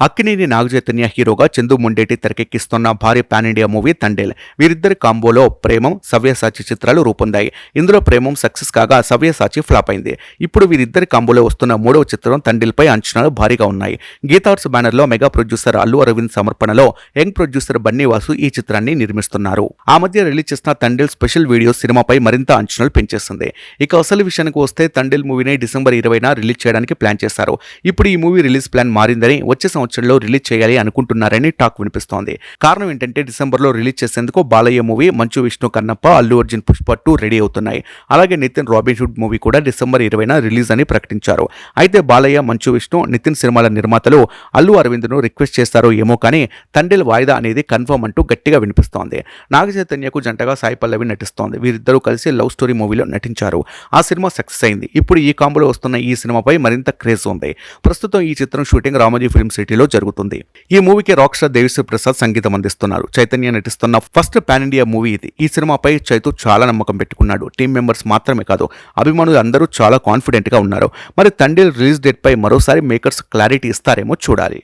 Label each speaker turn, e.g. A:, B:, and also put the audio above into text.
A: అక్కినేని నాగచైతన్య హీరోగా చందు ముండేటి తెరకెక్కిస్తున్న భారీ pan India movie Thandel. వీరిద్దరి కాంబోలో ప్రేమం సవ్యసాచి చిత్రాలు రూపొందాయి. ఇందులో ప్రేమం సక్సెస్ కాగా సవ్యసాచి ఫ్లాప్ అయింది. ఇప్పుడు వీరిద్దరి కాంబోలో వస్తున్న మూడవ చిత్రం తండేల్పై అంచనాలు భారీగా ఉన్నాయి. గీతార్స్ బ్యానర్లో మెగా ప్రొడ్యూసర్ అల్లు అరవింద్ సమర్పణలో యంగ్ ప్రొడ్యూసర్ బన్నీవాసు ఈ చిత్రాన్ని నిర్మిస్తున్నారు. ఆ మధ్య రిలీజ్ చేసిన తండేల్ స్పెషల్ వీడియో సినిమాపై మరింత అంచనాలు పెంచేస్తుంది. ఇక అసలు విషయానికి వస్తే తండేల్ మూవీని డిసెంబర్ ఇరవైన రిలీజ్ చేయడానికి ప్లాన్ చేశారు. ఇప్పుడు ఈ మూవీ రిలీజ్ ప్లాన్ మారిందని వచ్చే సంవత్సరం సంవత్సరంలో రిలీజ్ చేయాలి అనుకుంటున్నారని టాక్ వినిపిస్తోంది. కారణం ఏంటంటే డిసెంబర్లో రిలీజ్ చేసేందుకు Balayya movie Manchu Vishnu Kannappa Allu Arjun Pushpa two ready అవుతున్నాయి. అలాగే నితిన్ రాబిన్హుడ్ మూవీ కూడా డిసెంబర్ ఇరవైన రిలీజ్ అని ప్రకటించారు. అయితే బాలయ్య మంచు విష్ణు నితిన్ సినిమాల నిర్మాతలు అల్లు అరవింద్ను రిక్వెస్ట్ చేస్తారో ఏమో కానీ తండ్రిల వాయిదా అనేది కన్ఫర్మ్ అంటూ గట్టిగా వినిపిస్తోంది. నాగ చైతన్యకు జంటగా సాయి పల్లవి నటిస్తోంది. వీరిద్దరూ కలిసి లవ్ స్టోరీ మూవీలో నటించారు. ఆ సినిమా సక్సెస్ అయింది. ఇప్పుడు ఈ కాంబోలో వస్తున్న ఈ సినిమాపై మరింత క్రేజ్ ఉంది. ప్రస్తుతం ఈ చిత్రం షూటింగ్ రామోజీ ఫిల్మ్ సిటీలో జరుగుతుంది. ఈ మూవీకి రాక్ స్టార్ దేవిశ్రీ ప్రసాద్ సంగీతం అందిస్తున్నారు. చైతన్య నటిస్తున్న ఫస్ట్ పాన్ ఇండియా మూవీ ఇది. ఈ సినిమాపై చైతు చాలా నమ్మకం పెట్టుకున్నాడు. టీం మెంబర్స్ మాత్రమే కాదు అభిమానులు అందరూ చాలా కాన్ఫిడెంట్గా ఉన్నారు. మరి తండ్రి రిలీజ్ డేట్ పై మరోసారి మేకర్స్ క్లారిటీ ఇస్తారేమో చూడాలి.